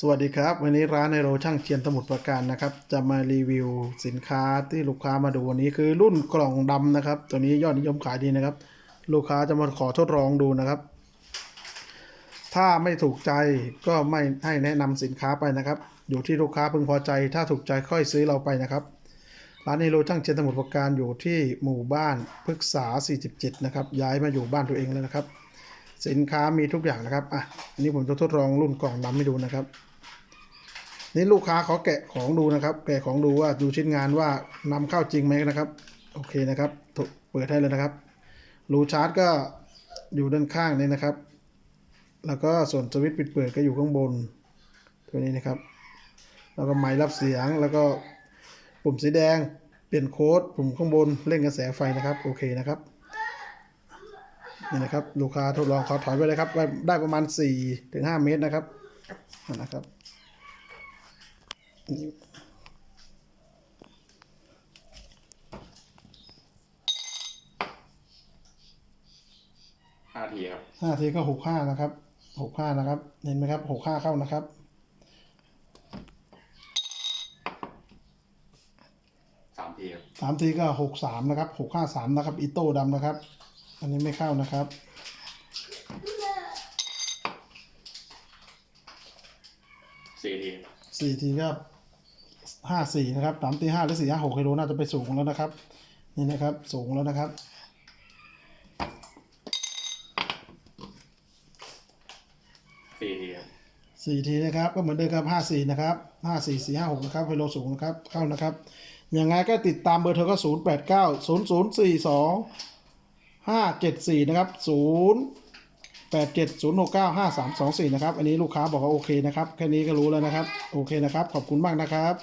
สวัสดีครับ วันนี้ร้านในโรช่างเทียนสมุทรปราการนะครับ จะมารีวิวสินค้าที่ลูกค้ามาดูวันนี้คือรุ่นกล่องดำนะครับ ตัวนี้ยอดนิยมขายดีนะครับ ลูกค้าจะมาขอทดลองดูนะครับ ถ้าไม่ถูกใจก็ไม่ให้แนะนำสินค้าไปนะครับ อยู่ที่ลูกค้าพึงพอใจ ถ้าถูกใจค่อยซื้อเราไปนะครับ ร้านในโรช่างเทียนสมุทรปราการอยู่ที่หมู่บ้านพฤกษา 47 นะครับ ย้ายมาอยู่บ้านตัวเองแล้วนะครับสินค้ามีทุกอย่างนะครับ อะอันนี้ผมจะทดลองรุ่นกล่องดำให้ดูนะครับ นี่ลูกค้าเขาแกะของดูนะครับ แกะของดูว่าดูชิ้นงานว่านำเข้าจริงไหมนะครับ โอเคนะครับเปิดให้เลยนะครับรูชาร์จก็อยู่ด้านข้างนี่นะครับ แล้วก็ส่วนสวิตช์ปิดเปิดก็อยู่ข้างบนตัวนี้นะครับ แล้วก็ไม้รับเสียงแล้วก็ปุ่มสีแดงเปลี่ยนโค้ดปุ่มข้างบนเร่งกระแสไฟนะครับโอเคนะครับนี่นะครับลูกค้าทดลองขอถอยไปเลยครับได้ประมาณ4ถึง5เมตรนะครับนะครับ ห้าทีครับห้าทีก็หกห้านะครับหกห้านะครับ เห็นไหมครับหกห้าเข้านะครับสามทีครับสามทีก็หกสามนะครับหกห้าสามนะครับอีโต้ดำนะครับ อันนี้ไม่เข้านะครับสี่ทีครับสี่ทีก็ ห้าสี่นะครับสามทีห้าหรือสี่ห้าหกกิโลน่าจะไปสูงแล้วนะครับ นี่นะครับสูงแล้วนะครับ สี่ทีครับสี่ทีนะครับก็เหมือนเดิมครับห้าสี่นะครับห้าสี่สี่ห้าหกนะครับกิโลสูงนะครับเข้านะครับ ยังไงก็ติดตามเบอร์โทรก็ศูนย์แปดเก้าศูนย์ศูนย์สี่สองห้าเจ็ดสี่นะครับศูนย์แปดเจ็ดศูนย์หกเก้าห้าสามสองสี่นะครับ อันนี้ลูกค้าบอกว่าโอเคนะครับ แค่นี้ก็รู้แล้วนะครับ โอเคนะครับ ขอบคุณมากนะครับ